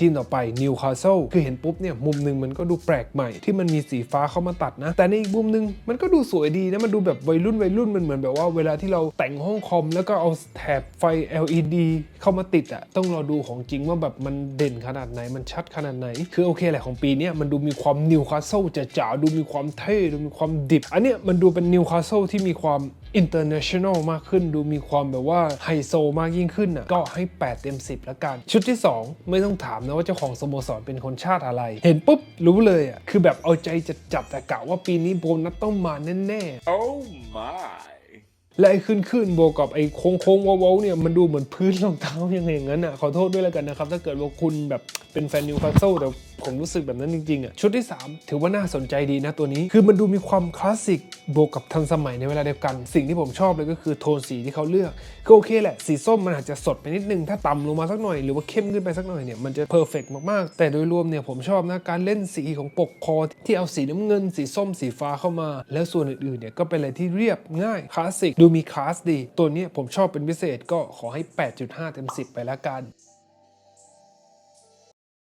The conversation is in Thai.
ทีมต่อไปนิวคาสเซิลคือเห็นปุ๊บเนี่ยมุมหนึ่งมันก็ดูแปลกใหม่ที่มันมีสีฟ้าเข้ามาตัดนะ แต่ในอีกมุมหนึ่งมันก็ดูสวยดีนะมันดูแบบวัยรุ่นวัยรุ่นมันเหมือนแบบว่าเวลาที่เราแต่งห้องคอม แล้วก็เอาแถบไฟ LED เข้ามาติดอะต้องรอดูของจริงว่าแบบมันเด่นขนาดไหนมันชัดขนาดไหน คือโอเคแหละของปีนี้มันดูมีความนิวคาสเซิลจ๋าๆดูมีความเท่ดูมีความดิบ อันเนี้ยมันดูเป็นนิวคาสเซิลที่มีความ international มากขึ้น ดูมีความแบบว่าไฮโซมากยิ่งขึ้นอะก็ให้ 8 เต็ม 10แล้วกัน ชุดที่ 2 ไม่ต้องถามนะว่าเจ้าของสโมสรเป็นคนชาติอะไร เห็นปุ๊บ รู้เลยอะคือแบบเอาใจจะจับแต่กะว่าปีนี้โบนัสต้องมาแน่ๆ Oh my. และไอ้ขึ้นขึ้นๆโบวกกับไอ้โค้งโค้งๆเว้าๆเนี่ยมันดูเหมือนพื้นรองเท้ายังไงอย่างนั้นอะขอโทษด้วยแล้วกันนะครับ ถ้าเกิดว่าคุณแบบเป็นแฟนนิวคาสเซิลแต่ ผมรู้สึกแบบนั้นจริงๆอะชุดที่ 3 ถือว่าน่าสนใจดีนะตัวนี้ คือมันดูมีความคลาสสิกบวกกับทันสมัยในเวลาเดียวกัน สิ่งที่ผมชอบเลยก็คือโทนสีที่เขาเลือกก็โอเคแหละ สีส้มมันอาจจะสดไปนิดนึง ถ้าต่ำลงมาสักหน่อยหรือว่าเข้มขึ้นไปสักหน่อยเนี่ยมันจะเพอร์เฟกมากๆ แต่โดยรวมเนี่ยผมชอบนะการเล่นสีของปกคอที่เอาสีน้ำเงิน สีส้มสีฟ้าเข้ามา แล้วส่วนอื่นๆเนี่ยก็เป็นอะไรที่เรียบง่ายคลาสสิกดูมีคลาสดี ตัวนี้ผมชอบเป็นพิเศษก็ขอให้ 8.5 เต็ม 10 ไปแล้วกัน